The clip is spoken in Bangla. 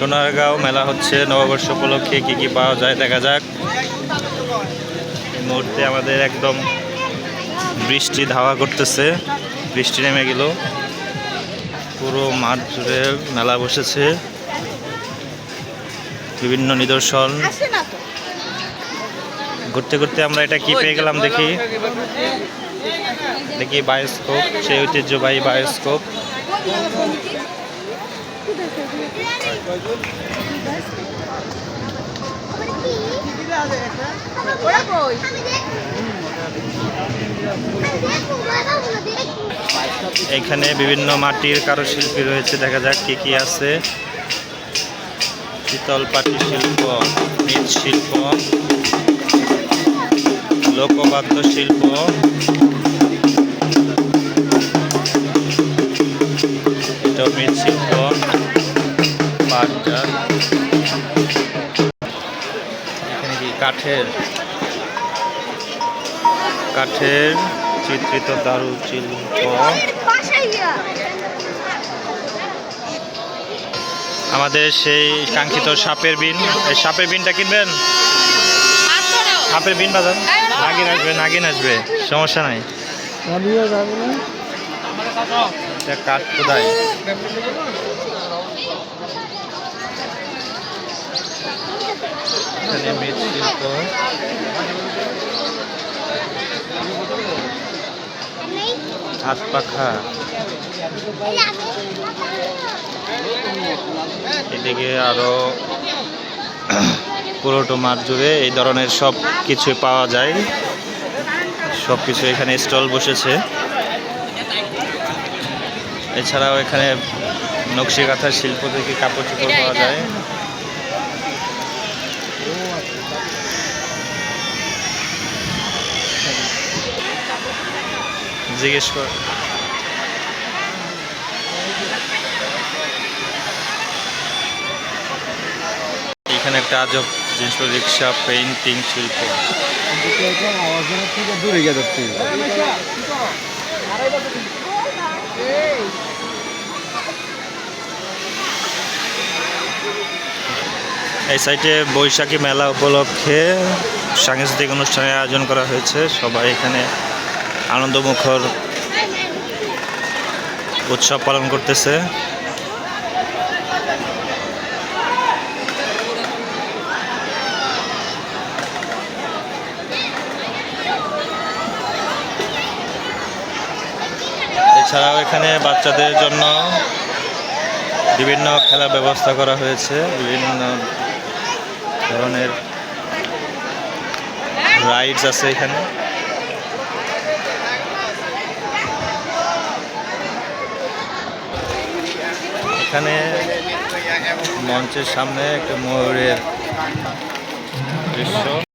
সোনারগাঁও মেলা হচ্ছে নববর্ষ উপলক্ষে কি কি পাওয়া যায় দেখা যাক। মুহূর্তে আমাদের একদম বৃষ্টি ধাওয়া করতেছে বৃষ্টি নেমে গেল। পুরো মাঠ জুড়ে মেলা বসেছে। বিভিন্ন নিদর্শন। ঘুরতে ঘুরতে আমরা এটা কি পেয়ে গেলাম দেখি। দেখি বায়োস্কোপ সেই ঐতিহ্যবাহী বায়োস্কোপ এখানে বিভিন্ন মাটির কারুশিল্পী রয়েছে, দেখা যাক কি কি আছে। শীতল পাটি শিল্প মৃৎশিল্প লোকবাদ্য শিল্প। এটা পাটজাত কাঠের কাঠের চিত্রিত দারু শিল্প আমাদের সেই কাঙ্ক্ষিত সাপের বিন। এই সাপের বিনটা কিনবেন? সাপের বিন বাজান। নাগিন আসবে নাগিন আসবে। সমস্যা নাই। কাঠ কোদায় এখানে মৃৎশিল্প হাত পাখা। এদিকে আরও পুরোটো মাঠ জুড়ে এই ধরনের সব কিছু পাওয়া যায়। সব কিছু এখানে স্টল বসেছে। এছাড়াও এখানে নকশি কাঁথার শিল্প থেকে কাপড় চোপড় পাওয়া যায়। জিজ্ঞেস কর। এখানে একটা আজব জিনিস রিক্সা পেইন্টিং শিল্প। দূরে গিয়ে এই সাইটে বৈশাখী মেলা উপলক্ষে সাংস্কৃতিক অনুষ্ঠানের আয়োজন করা হয়েছে। সবাই এখানে আনন্দমুখর উৎসব পালন করতেছে। এছাড়াও এখানে বাচ্চাদের জন্য বিভিন্ন খেলার ব্যবস্থা করা হয়েছে, বিভিন্ন ধরনের রাইডস আছে এখানে। এখানে মঞ্চের সামনে একটা ময়ূরের দৃশ্য।